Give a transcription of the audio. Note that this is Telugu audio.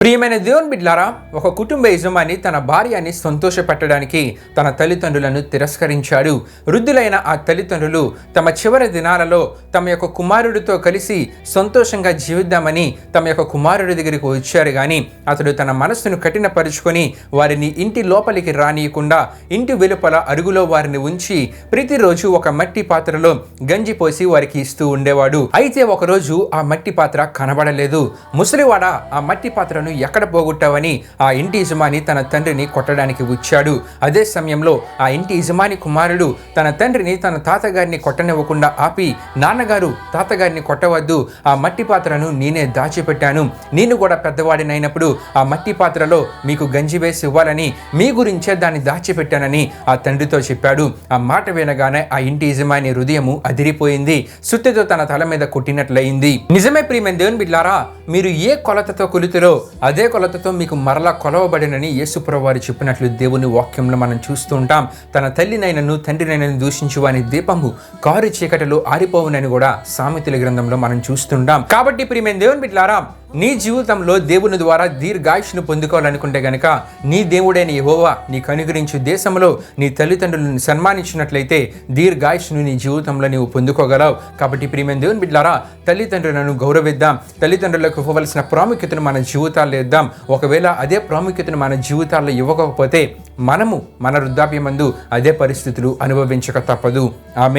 ప్రియమైన దేవుని బిడ్లారా ఒక కుటుంబ యజమాని తన భార్యని సంతోషపెట్టడానికి తన తల్లిదండ్రులను తిరస్కరించాడు. వృద్ధులైన ఆ తల్లిదండ్రులు తమ చివరి దినాలలో తమ యొక్క కుమారుడితో కలిసి సంతోషంగా జీవిద్దామని తమ యొక్క కుమారుడి దగ్గరికి వచ్చారు. కానీ అతడు తన మనస్సును కఠినపరుచుకొని వారిని ఇంటి లోపలికి రానియకుండా ఇంటి వెలుపల అరుగులో వారిని ఉంచి ప్రతిరోజు ఒక మట్టి పాత్రలో గంజి పోసి వారికి ఇస్తూ ఉండేవాడు. అయితే ఒకరోజు ఆ మట్టి పాత్ర కనబడలేదు. ముసలివాడ ఆ మట్టి పాత్రను ఎక్కడ పోగొట్టావని ఆ ఇంటి యజమాని తన తండ్రిని కొట్టడానికి వచ్చాడు. అదే సమయంలో ఆ ఇంటి యజమాని కుమారుడు తన తండ్రిని తన తాతగారిని కొట్టనివ్వకుండా ఆపి నాన్నగారు తాతగారిని కొట్టవద్దు. ఆ మట్టి పాత్రను నేనే దాచిపెట్టాను. నేను కూడా పెద్దవాడినైనప్పుడు ఆ మట్టి పాత్రలో మీకు గంజి వేసి ఇవ్వాలని మీ గురించే దాన్ని దాచిపెట్టానని ఆ తండ్రితో చెప్పాడు. ఆ మాట వినగానే ఆ ఇంటి యజమాని హృదయము అదిరిపోయింది. సుత్తితో తన తల మీద కొట్టినట్లయింది. నిజమే ప్రియమైన దేవుని బిడ్లారా మీరు ఏ కొలతతో కొలుతురో అదే కొలతతో మీకు మరలా కొలవబడినని యేసుప్రభవారి చెప్పినట్లు దేవుని వాక్యంలో మనం చూస్తుంటాం తన తల్లినైనను తండ్రినైనను దూషించు వాని దీపము కారు చీకటిలో ఆరిపోవునని కూడా సామెతల గ్రంథంలో మనం చూస్తుంటాం. కాబట్టి ప్రియమైన దేవుని బిడ్లారా నీ జీవితంలో దేవుని ద్వారా దీర్ఘాయుష్ను పొందుకోవాలనుకుంటే గనక నీ దేవుడైన యహోవా నీకు అనుగ్రహించు దేశంలో నీ తల్లిదండ్రులను సన్మానించినట్లయితే దీర్ఘాయుష్ను నీ జీవితంలో నీవు పొందుకోగలవు. కాబట్టి ప్రియమైన దేవుని బిడ్డారా తల్లిదండ్రులను గౌరవిద్దాం. తల్లిదండ్రులకు ఇవ్వవలసిన ప్రాముఖ్యతను మన జీవితాల్లో ఇద్దాం. ఒకవేళ అదే ప్రాముఖ్యతను మన జీవితాల్లో ఇవ్వకపోతే మనము మన వృద్ధాప్యమందు అదే పరిస్థితులు అనుభవించక తప్పదు. ఆమె